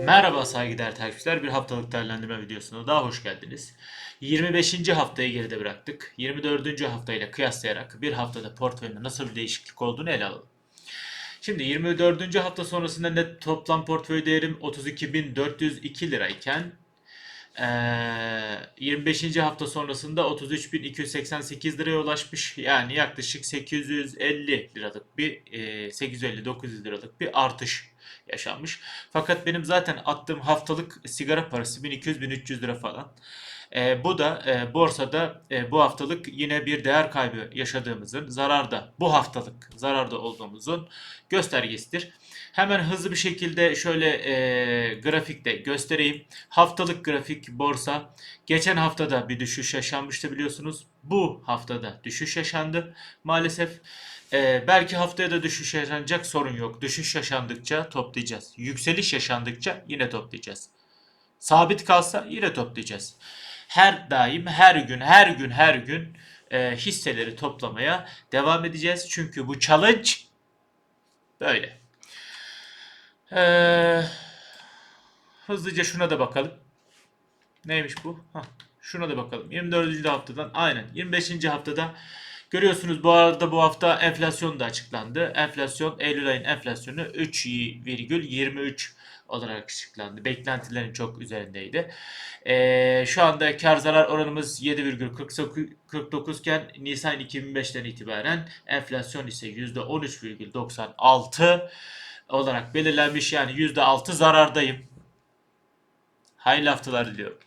Merhaba saygıdeğer takipçiler. Bir haftalık değerlendirme videosuna daha hoş geldiniz. 25. haftayı geride bıraktık. 24. haftayla kıyaslayarak bir haftada portföyünde nasıl bir değişiklik olduğunu ele alalım. Şimdi 24. hafta sonrasında net toplam portföy değerim 32.402 lirayken 25. hafta sonrasında 33.288 liraya ulaşmış. Yani yaklaşık 850 liralık bir eee, 850-900 liralık bir artış yaşanmış. Fakat benim zaten attığım haftalık sigara parası 1200-1300 lira falan. Eee, bu da eee, borsada eee, bu haftalık yine bir değer kaybı yaşadığımızın, zararda, bu haftalık zararda olduğumuzun göstergesidir. Hemen hızlı bir şekilde şöyle eee, grafikte göstereyim. Haftalık grafik borsa. Geçen haftada bir düşüş yaşanmıştı biliyorsunuz. Bu haftada düşüş yaşandı maalesef. Eee, belki haftaya da düşüş yaşanacak sorun yok. Düşüş yaşandıkça toplayacağız. Yükseliş yaşandıkça yine toplayacağız. Sabit kalsa yine toplayacağız. Her daim, her gün, her gün, her gün eee, hisseleri toplamaya devam edeceğiz. Çünkü bu challenge böyle. Eee, hızlıca şuna da bakalım. Neymiş bu? Hah, şuna da bakalım. 24. haftadan aynen 25. haftada görüyorsunuz bu arada bu hafta enflasyon da açıklandı. Enflasyon Eylül ayın enflasyonu 3,23 olarak açıklandı. Beklentilerin çok üzerindeydi. Ee, şu anda kar zarar oranımız 7,49 iken Nisan 2005'ten itibaren enflasyon ise %13,96 olarak belirlenmiş. Yani %6 zarardayım. Hayırlı haftalar diliyorum.